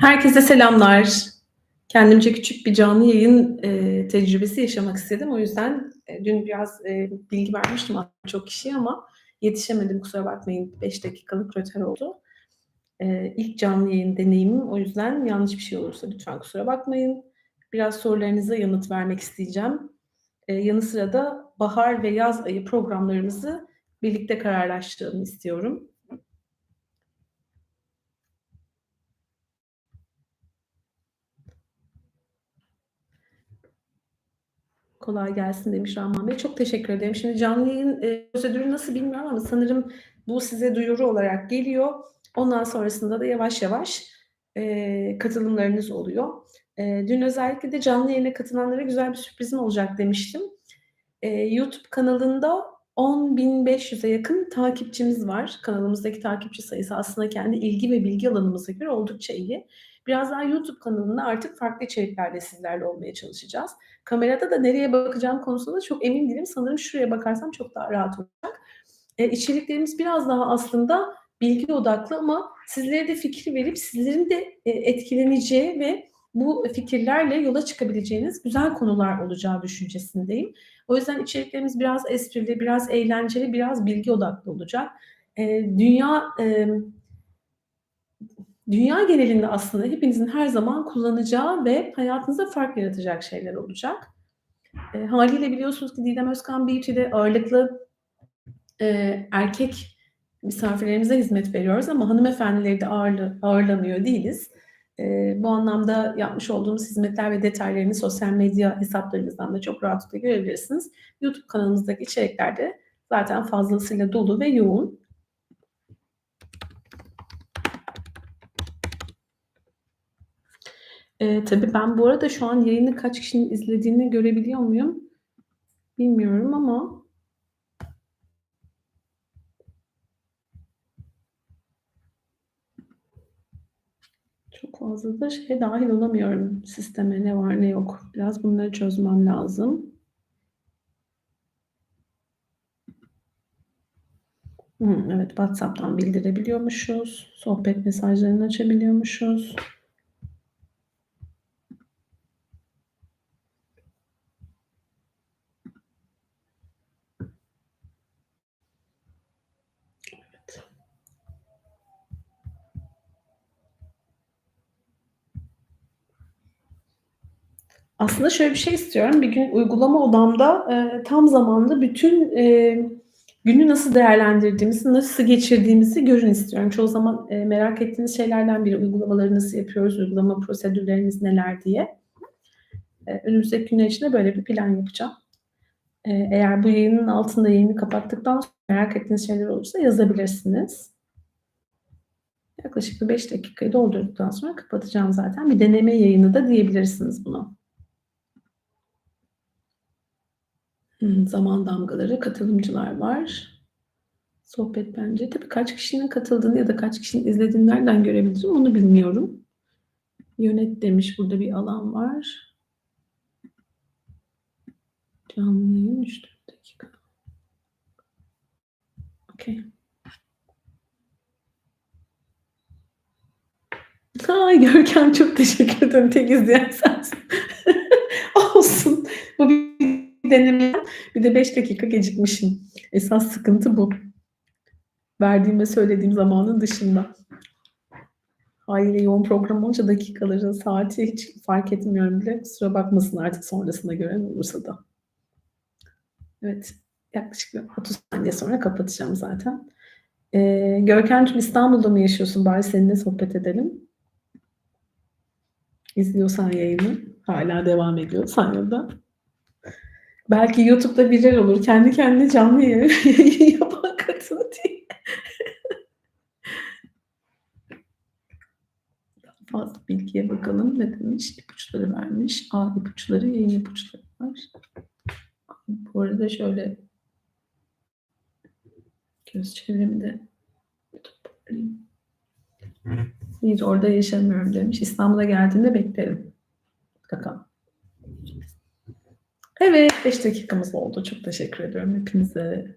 Herkese selamlar. Kendimce küçük bir canlı yayın e, tecrübesi yaşamak istedim. O yüzden e, dün biraz e, bilgi vermiştim çok kişiye ama yetişemedim kusura bakmayın. 5 dakikalık röter oldu. E, ilk canlı yayın deneyimim. O yüzden yanlış bir şey olursa lütfen kusura bakmayın. Biraz sorularınıza yanıt vermek isteyeceğim. E, yanı sıra da bahar ve yaz ayı programlarımızı birlikte kararlaştıralım istiyorum. Kolay gelsin demiş Rahman Bey. Çok teşekkür ederim. Şimdi canlı yayın e, prosedürü nasıl bilmiyorum ama sanırım bu size duyuru olarak geliyor. Ondan sonrasında da yavaş yavaş e, katılımlarınız oluyor. E, dün özellikle de canlı yayına katılanlara güzel bir sürprizim olacak demiştim. E, YouTube kanalında 10.500'e yakın takipçimiz var. Kanalımızdaki takipçi sayısı aslında kendi ilgi ve bilgi alanımıza göre oldukça iyi. Biraz daha YouTube kanalında artık farklı içeriklerle sizlerle olmaya çalışacağız. Kamerada da nereye bakacağım konusunda çok emin değilim. Sanırım şuraya bakarsam çok daha rahat olacak. E, içeriklerimiz biraz daha aslında bilgi odaklı ama sizlere de fikir verip sizlerin de e, etkileneceği ve bu fikirlerle yola çıkabileceğiniz güzel konular olacağı düşüncesindeyim. O yüzden içeriklerimiz biraz esprili, biraz eğlenceli, biraz bilgi odaklı olacak. E, dünya e, dünya genelinde aslında hepinizin her zaman kullanacağı ve hayatınızda fark yaratacak şeyler olacak. E, haliyle biliyorsunuz ki Didem Özkan Beauty'de ağırlıklı e, erkek misafirlerimize hizmet veriyoruz ama hanımefendileri de ağırlı, ağırlamıyor değiliz. E, bu anlamda yapmış olduğumuz hizmetler ve detaylarını sosyal medya hesaplarımızdan da çok rahatlıkla görebilirsiniz. YouTube kanalımızdaki içerikler de zaten fazlasıyla dolu ve yoğun. Ee, tabii ben bu arada şu an yayını kaç kişinin izlediğini görebiliyor muyum? Bilmiyorum ama çok fazla da şey dahil olamıyorum sisteme ne var ne yok. Biraz bunları çözmem lazım. Hı, evet WhatsApp'tan bildirebiliyormuşuz. Sohbet mesajlarını açabiliyormuşuz. Aslında şöyle bir şey istiyorum. Bir gün uygulama odamda e, tam zamanlı bütün e, günü nasıl değerlendirdiğimizi, nasıl geçirdiğimizi görün istiyorum. Çoğu zaman e, merak ettiğiniz şeylerden biri uygulamaları nasıl yapıyoruz, uygulama prosedürlerimiz neler diye. E, önümüzdeki günler içinde böyle bir plan yapacağım. E, eğer bu yayının altında yayını kapattıktan sonra merak ettiğiniz şeyler olursa yazabilirsiniz. Yaklaşık bir 5 dakikayı doldurduktan sonra kapatacağım zaten. Bir deneme yayını da diyebilirsiniz buna. Hmm, zaman damgaları, katılımcılar var. Sohbet bence. Tabii kaç kişinin katıldığını ya da kaç kişinin izlediğini nereden görebilirim onu bilmiyorum. Yönet demiş burada bir alan var. Canlı yayın 3 dakika. Okey. Ay Görkem çok teşekkür ederim. Tek izleyen sensin. Bu bir de 5 dakika gecikmişim. Esas sıkıntı bu. Verdiğim ve söylediğim zamanın dışında. Haliyle yoğun program olunca dakikaları, saati hiç fark etmiyorum bile. Kusura bakmasın artık sonrasında gören olursa da. Evet. Yaklaşık bir 30 saniye sonra kapatacağım zaten. Ee, Görkemciğim İstanbul'da mı yaşıyorsun? Bari seninle sohbet edelim. İzliyorsan yayını. Hala devam ediyorsan ya da. Belki YouTube'da viral olur. Kendi kendine canlı yayın yapan kadın diye. Fazla bilgiye bakalım. Ne demiş? İpuçları vermiş. A ipuçları, yayın ipuçları var. Bu arada şöyle göz çevremi de toparlayayım. Hayır orada yaşamıyorum demiş. İstanbul'a geldiğinde beklerim. Bakalım. Evet 5 dakikamız oldu. Çok teşekkür ediyorum hepinize.